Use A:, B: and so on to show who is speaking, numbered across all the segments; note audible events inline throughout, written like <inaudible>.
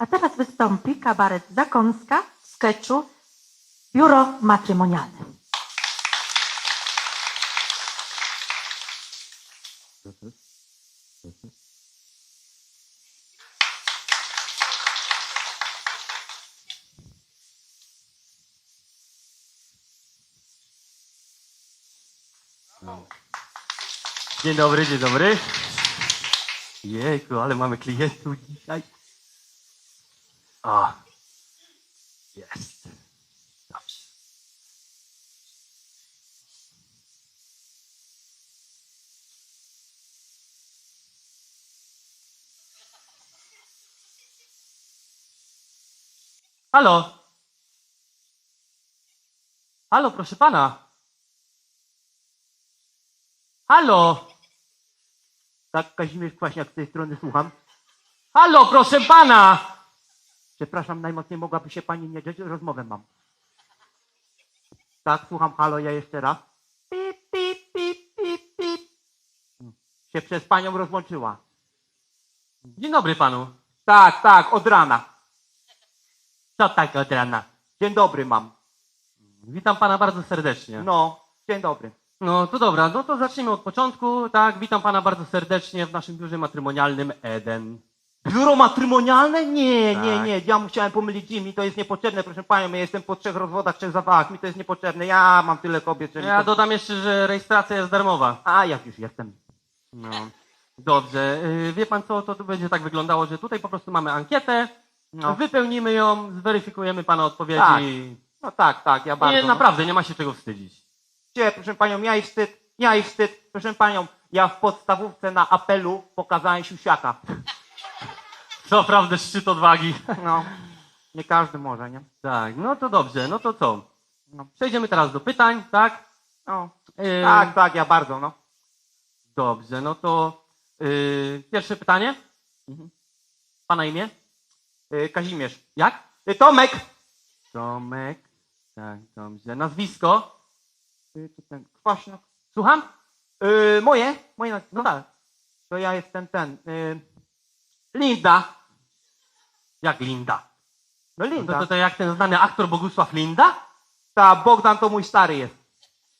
A: A teraz wystąpi kabaret Zakąska w sketchu Biuro Matrymonialne.
B: Dzień dobry, dzień dobry. Jejku, ale mamy klientów dzisiaj. O, jest. Dobrze. Halo? Halo, proszę pana. Halo? Tak, Kazimierz Kwaśniak z tej strony słucham. Halo, proszę pana! Przepraszam, najmocniej mogłaby się pani nie dziać, rozmowę mam. Tak, słucham, halo, ja jeszcze raz. Pip, pip, pip, pip, pip. Hmm, Się przez panią rozłączyła. Dzień dobry panu. Tak, tak, od rana. Co tak od rana? Dzień dobry mam. Witam pana bardzo serdecznie. No, dzień dobry. No to dobra, no to zacznijmy od początku. Tak, witam pana bardzo serdecznie w naszym biurze matrymonialnym Eden.
C: Biuro matrymonialne? Nie, nie,
B: Tak.
C: nie. Ja musiałem pomylić mi to jest niepotrzebne, proszę panią. Ja jestem po trzech rozwodach, trzech zawałach. Mi to jest niepotrzebne. Ja mam tyle kobiet, że mi
B: Ja
C: to...
B: dodam jeszcze, że rejestracja jest darmowa.
C: A, jak już jestem.
B: No. Dobrze. Yy, Wie pan co, to tu będzie tak wyglądało, że tutaj po prostu mamy ankietę,
C: No.
B: wypełnimy ją, zweryfikujemy pana odpowiedzi.
C: Tak. No tak, tak, ja bardzo.
B: Nie,
C: no.
B: naprawdę, nie ma się czego wstydzić.
C: Gdzie, proszę panią, ja i wstyd, ja i wstyd. Proszę panią, ja w podstawówce na apelu pokazałem siusiaka.
B: Co naprawdę szczyt odwagi.
C: No, nie każdy może, nie?
B: Tak, no to dobrze, no to co?
C: No.
B: Przejdziemy teraz do pytań, tak?
C: No.
B: Yy,
C: Tak, tak, ja bardzo, no.
B: Dobrze, no to yy, pierwsze pytanie.
C: Mhm.
B: Pana imię?
C: Y, Kazimierz.
B: Jak?
C: Y, Tomek!
B: Tomek. Tak, dobrze. Nazwisko?
C: Y, to ten kwaśniak.
B: Słucham?
C: Y, moje? Moje nazwisko?
B: No tak.
C: To ja jestem ten. Y, Linda.
B: Jak Linda?
C: No
B: No
C: Linda.
B: to, to, to jak ten znany aktor Bogusław Linda?
C: Ta Bogdan to mój stary jest.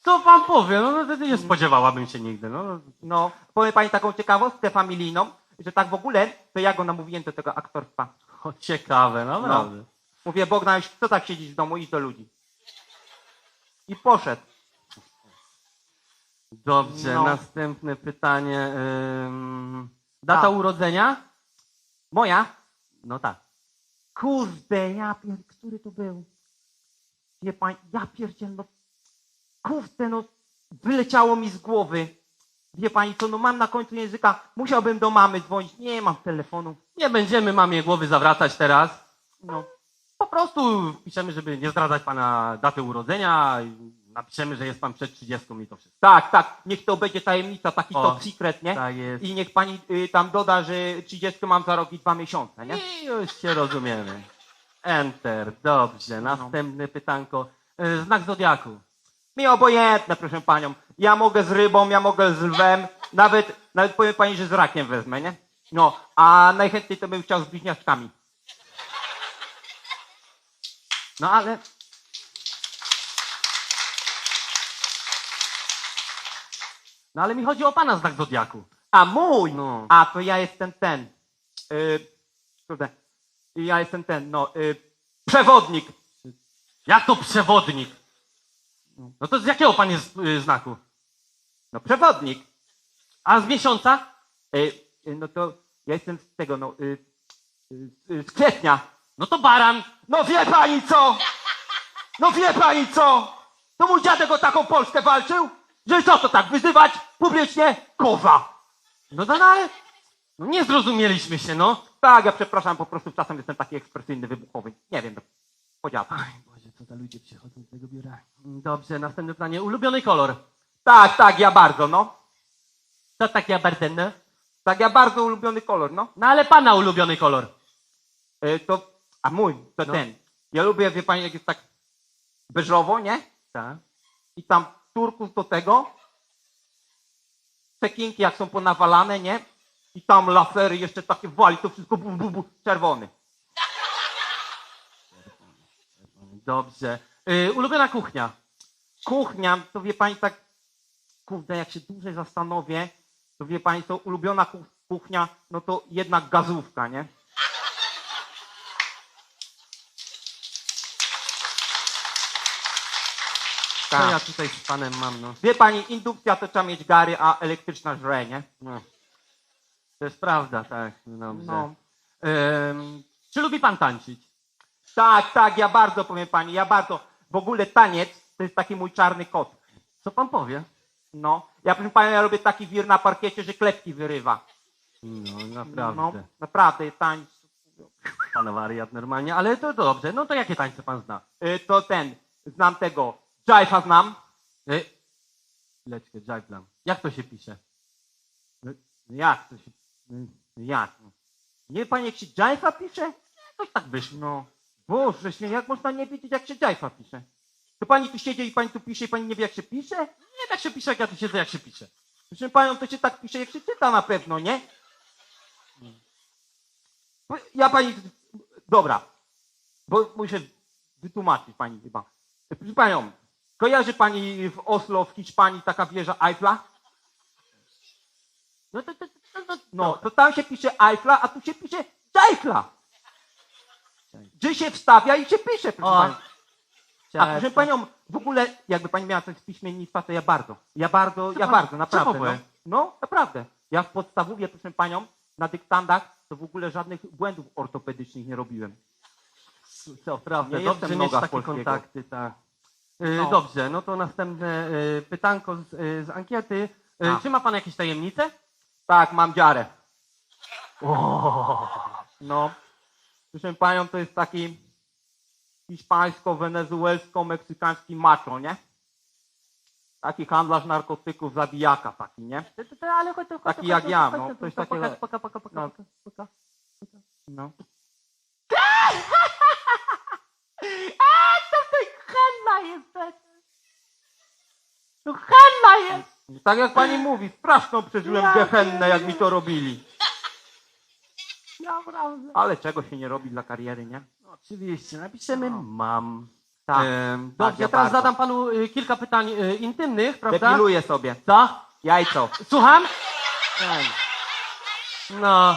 B: Co pan powie? No, no nie spodziewałabym się nigdy. No,
C: No, powiem pani taką ciekawostkę familijną, że tak w ogóle, to ja go namówiłem do tego aktorstwa.
B: o, ciekawe, no naprawdę.
C: Mówię, Bogdan, co tak siedzisz w domu, idź do ludzi. I poszedł.
B: Dobrze,
C: No.
B: następne pytanie. Ym, data
C: A.
B: urodzenia?
C: Moja?
B: No tak.
C: Kurde, ja pier... który to był? Wie pani, ja pierdziel, no kurde, no wyleciało mi z głowy. Wie pani co, no mam na końcu języka, musiałbym do mamy dzwonić, nie mam telefonu.
B: Nie będziemy mamie głowy zawracać teraz.
C: No,
B: Po prostu piszemy, żeby nie zdradzać pana daty urodzenia. Napiszemy, że jest pan przed 30 i to wszystko.
C: tak, tak, niech to będzie tajemnica, taki
B: O,
C: top secret, nie?
B: Tak jest.
C: I niech pani y, tam doda, że 30 mam za rok i dwa miesiące, nie?
B: I już się rozumiemy. Enter. Dobrze. Następne pytanko. Y, Znak zodiaku.
C: Mi obojętne, proszę panią. Ja mogę z rybą, ja mogę z lwem, nawet, nawet powiem pani, że z rakiem wezmę, nie? No, a najchętniej to bym chciał z bliźniaczkami.
B: No ale. No ale mi chodzi o pana znak zodiaku.
C: A mój!
B: No.
C: A to ja jestem ten. Yy, kurde. Ja jestem ten, no. Yy, przewodnik.
B: Jak to przewodnik? No to z jakiego pan jest y, znaku?
C: No, przewodnik.
B: A z miesiąca?
C: Yy, yy, no to ja jestem z tego, no. Yy, yy, yy, z kwietnia.
B: No to baran.
C: No wie pani co? No wie pani co? To mój dziadek o taką Polskę walczył? Że co to tak, wyzywać publicznie? Koza!
B: No to no, ale. No nie zrozumieliśmy się, no.
C: Tak, ja przepraszam, po prostu czasem jestem taki ekspresyjny, wybuchowy. Nie wiem, no, podziałam.
B: Oj Boże, co za ludzie przychodzą do tego biura. Dobrze, następne pytanie. Ulubiony kolor.
C: Tak, tak, ja bardzo, no.
B: To takie bardenne.
C: Tak, ja bardzo ulubiony kolor, no.
B: No ale pana ulubiony kolor.
C: E, to, a mój, to
B: No.
C: ten. Ja lubię, wie pani, jak jest tak beżowo, nie?
B: Tak.
C: I tam Turków do tego. Pekinki jak są ponawalane, nie? I tam lasery jeszcze takie wali, to wszystko bu, bu, bu, czerwony.
B: Dobrze. Yy, ulubiona kuchnia.
C: Kuchnia, to wie pani tak, kurde, jak się dłużej zastanowię, to wie pani, to ulubiona kuchnia, no to jednak gazówka, nie?
B: Co
C: Tak.
B: ja tutaj z panem mam, no?
C: Wie pani, indukcja to trzeba mieć gary, a elektryczna żre, nie?
B: no. To jest prawda, tak. Dobrze.
C: No.
B: Ym, czy lubi pan tańczyć?
C: Tak, tak, ja bardzo powiem pani, ja bardzo. W ogóle taniec to jest taki mój czarny kot.
B: Co pan powie?
C: No, ja proszę pana, ja robię taki wir na parkiecie, że klepki wyrywa.
B: No,
C: No,
B: naprawdę.
C: naprawdę, tańc.
B: Pana wariat normalnie, ale to dobrze. No to jakie tańce pan zna?
C: Y, To ten, znam tego, Jive'a znam.
B: Y, Leczkę, jive Jak to się pisze?
C: No, Jak to się, jak? no? Nie wie pani, jak się Jive'a pisze?
B: Coś tak wyszło.
C: No, Boże, jak można nie wiedzieć, jak się Jive'a pisze? To pani tu siedzi i pani tu pisze i pani nie wie, jak się pisze?
B: Nie tak się pisze, jak ja tu siedzę, jak się pisze.
C: Proszę panią, to się tak pisze, jak się czyta na pewno, nie? Ja pani. Dobra. Bo muszę wytłumaczyć pani chyba. Proszę panią, kojarzy pani w Oslo, w Hiszpanii, taka wieża Eiffla?
B: No to, to, to, to,
C: No, to tam się pisze Eiffla, a tu się pisze Eiffla. Gdzie się wstawia i się pisze, proszę
B: O,
C: pani. A proszę panią, w ogóle, jakby pani miała coś z piśmiennictwa, to ja bardzo. Ja bardzo, ja bardzo, naprawdę. No, no, naprawdę. Ja w podstawówie, proszę panią, na dyktandach to w ogóle żadnych błędów ortopedycznych nie robiłem.
B: Co prawda,
C: Nie
B: dobrze
C: jestem
B: mieć takie kontakty, tak. Y,
C: No.
B: Dobrze, no to następne y, pytanko z, y, z ankiety. Y,
C: A.
B: Czy ma pan jakieś tajemnice?
C: Tak, mam dziarę. No, proszę panią, to jest taki hiszpańsko-wenezuelsko-meksykański macho, nie? Taki handlarz narkotyków, zabijaka taki, nie?
B: ale chodź, chodź,
C: Taki jak ja, no, coś takiego.
B: Poka, poka, poka,
C: No.
B: poka, poka.
C: No.
A: Henna jest przecież. Tu henna jest.
C: Tak jak pani mówi, straszną przeżyłem
A: Ja
C: gehennę, jak mi to robili.
A: Naprawdę.
C: Ale czego się nie robi dla kariery, nie?
B: Oczywiście, napiszemy
C: No.
B: mam.
C: Tak.
B: Em,
C: Tak,
B: Dobrze,
C: ja
B: teraz
C: bardzo.
B: zadam panu y, kilka pytań y, intymnych, prawda?
C: Depiluję sobie.
B: Co?
C: Jajco.
B: Słucham? No.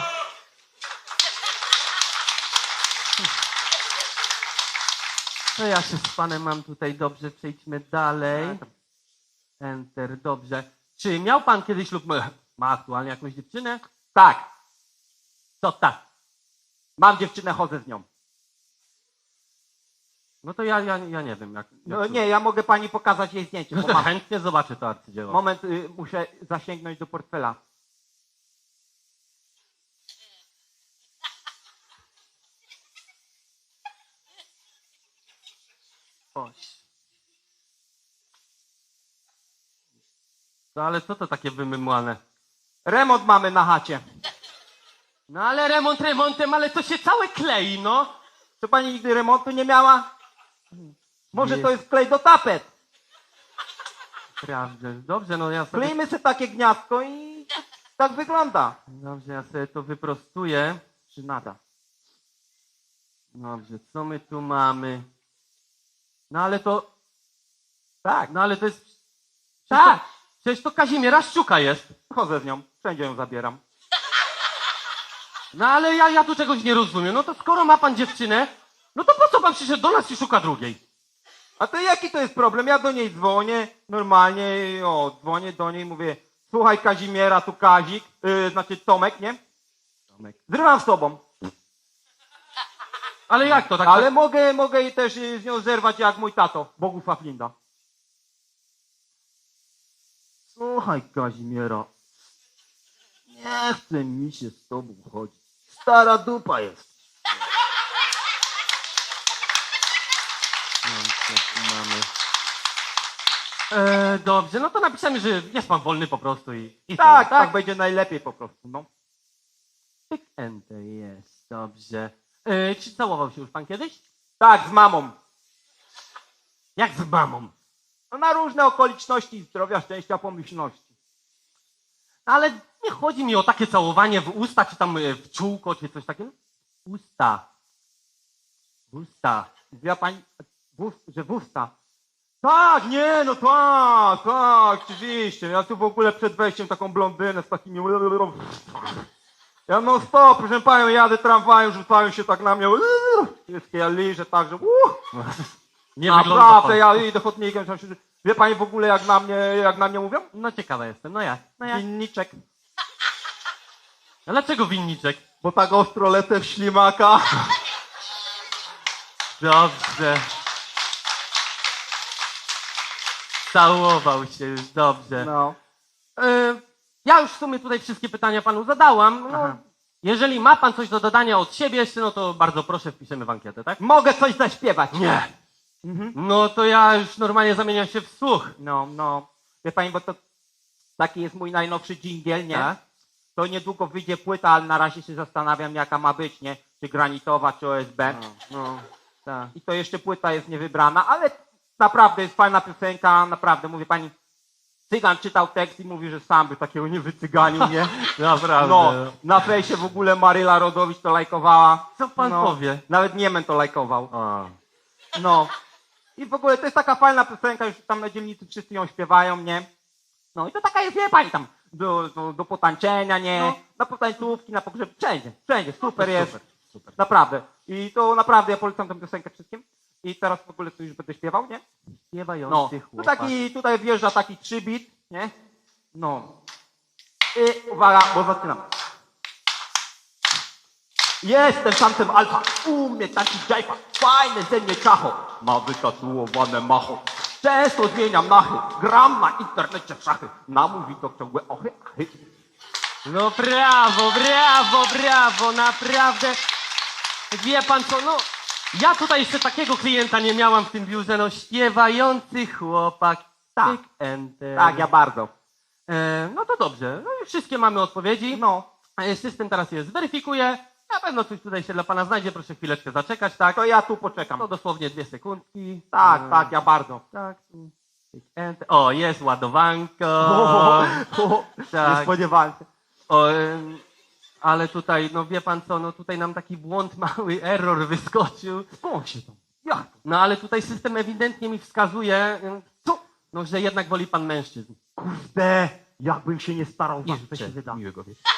B: To ja się z panem mam tutaj dobrze, przejdźmy dalej. Enter, dobrze. Czy miał pan kiedyś lub ma- aktualnie jakąś dziewczynę?
C: Tak,
B: To tak.
C: mam dziewczynę, chodzę z nią.
B: No to ja, ja, ja nie wiem jak. jak
C: No
B: to-
C: nie, ja mogę pani pokazać jej zdjęcie,
B: No
C: bo
B: to
C: mam.
B: chętnie zobaczę to arcydzieło.
C: Moment, y, muszę zasięgnąć do portfela.
B: Oś. No ale co to takie wymymłane?
C: Remont mamy na chacie.
B: No ale remont remontem, ale to się całe klei, no.
C: To pani nigdy remontu nie miała? Może to jest klej do tapet.
B: Prawda. Dobrze, no ja sobie...
C: Klejmy sobie takie gniazdko i tak wygląda.
B: Dobrze, ja sobie to wyprostuję.
C: Czy nada?
B: Dobrze, co my tu mamy? No ale to...
C: Tak,
B: No ale to jest...
C: Tak.
B: Przecież to Kazimiera Szczuka jest.
C: chodzę z nią, wszędzie ją zabieram.
B: No ale ja, ja tu czegoś nie rozumiem. No to skoro ma pan dziewczynę, no to po co pan przyszedł do nas i szuka drugiej?
C: A to jaki to jest problem? Ja do niej dzwonię, normalnie, o, dzwonię do niej, mówię, słuchaj Kazimiera, tu Kazik, yy, znaczy Tomek, nie?
B: Tomek.
C: Zrywam z tobą,
B: Ale jak to tak?
C: ale mogę, mogę też y, z nią zerwać jak mój tato, Bogusław Linda. Słuchaj Kazimiera, nie chce mi się z tobą chodzić. Stara dupa jest.
B: Mamy? E, dobrze, no to napiszemy, że jest pan wolny po prostu i... i
C: Tak,
B: tyle,
C: tak, będzie najlepiej po prostu, no.
B: Pyk, enter, jest, dobrze. E, czy całował się już pan kiedyś?
C: Tak, z mamą.
B: Jak z mamą?
C: No, na różne okoliczności zdrowia, szczęścia, pomyślności.
B: Ale nie chodzi mi o takie całowanie w usta, czy tam e, w czółko, czy coś takiego. Usta. Usta.
C: Wie pani, w, że w usta. Tak, nie, no tak, tak, oczywiście. Ja tu w ogóle przed wejściem taką blondynę z takimi... <laughs> Ja no stop, proszę panią, jadę tramwajem, rzucają się tak na mnie. <laughs> Ja liżę tak, że... <laughs> Uh,
B: Nie wygląda
C: naprawdę,
B: pan.
C: ja idę chodnikiem. tam się- Wie pani w ogóle jak na mnie, jak na mnie mówią?
B: No ciekawa jestem, no jak? No jak?
C: Winniczek.
B: A dlaczego winniczek?
C: Bo tak ostro lecę w ślimaka.
B: Dobrze. Całował się już, dobrze.
C: No.
B: E, ja już w sumie tutaj wszystkie pytania panu zadałam. No,
C: Aha.
B: jeżeli ma pan coś do dodania od siebie jeszcze, no to bardzo proszę, wpiszemy w ankietę, tak?
C: Mogę coś zaśpiewać.
B: Nie.
C: Mhm.
B: No to ja już normalnie zamieniam się w słuch.
C: No, no. Wie pani, bo to taki jest mój najnowszy dżingiel, nie?
B: Tak?
C: To niedługo wyjdzie płyta, ale na razie się zastanawiam, jaka ma być, nie? Czy granitowa, czy OSB.
B: No, tak.
C: I to jeszcze płyta jest niewybrana, ale naprawdę jest fajna piosenka, naprawdę, mówię pani. Cygan czytał tekst i mówi, że sam by takiego nie wycyganił, nie? <laughs>
B: Naprawdę.
C: No, na fejsie w ogóle Maryla Rodowicz to lajkowała.
B: Co pan
C: no,
B: powie?
C: Nawet Niemen to lajkował.
B: A.
C: No. I w ogóle to jest taka fajna piosenka, już tam na dzielnicy wszyscy ją śpiewają, nie? No i to taka jest, wie pani, tam do, do, do potańczenia, nie?
B: No.
C: Na potańcówki, na pogrzeb, wszędzie, wszędzie, super jest.
B: Super, super.
C: Naprawdę. I to naprawdę ja polecam tę piosenkę wszystkim. I teraz w ogóle tu już będę śpiewał, nie?
B: Śpiewający
C: No. Tu
B: chłopak.
C: taki, tutaj wjeżdża taki trzybit, nie? No. I uwaga, bo zaczynam. Jestem samcem alfa, u mnie taki dżajfa, fajne ze mnie czacho, ma wytatuowane macho. Często zmieniam nachy, gram na internecie w szachy, na mój widok ciągłe ochy, achy.
B: No brawo, brawo, brawo, naprawdę. Wie pan co, no ja tutaj jeszcze takiego klienta nie miałam w tym biurze, no śpiewający chłopak.
C: Tak.
B: Tyk.
C: Tak, ja bardzo.
B: E, no to dobrze, no i wszystkie mamy odpowiedzi.
C: No,
B: E, System teraz je zweryfikuje. Na pewno coś tutaj się dla pana znajdzie, proszę chwileczkę zaczekać, tak?
C: to ja tu poczekam.
B: To dosłownie dwie sekundki.
C: Tak,
B: E,
C: tak, ja bardzo.
B: tak. enter. O, jest ładowanko.
C: Nie
B: tak.
C: spodziewałem się.
B: O, em, ale tutaj, no wie pan co, no tutaj nam taki błąd <laughs> mały, error wyskoczył.
C: Skąd się to? Jak to?
B: No ale tutaj system ewidentnie mi wskazuje, em, co? No, że jednak woli pan mężczyzn.
C: Kurde, jakbym się nie starał,
B: Nie,
C: to się wyda.
B: Miłego wieczoru.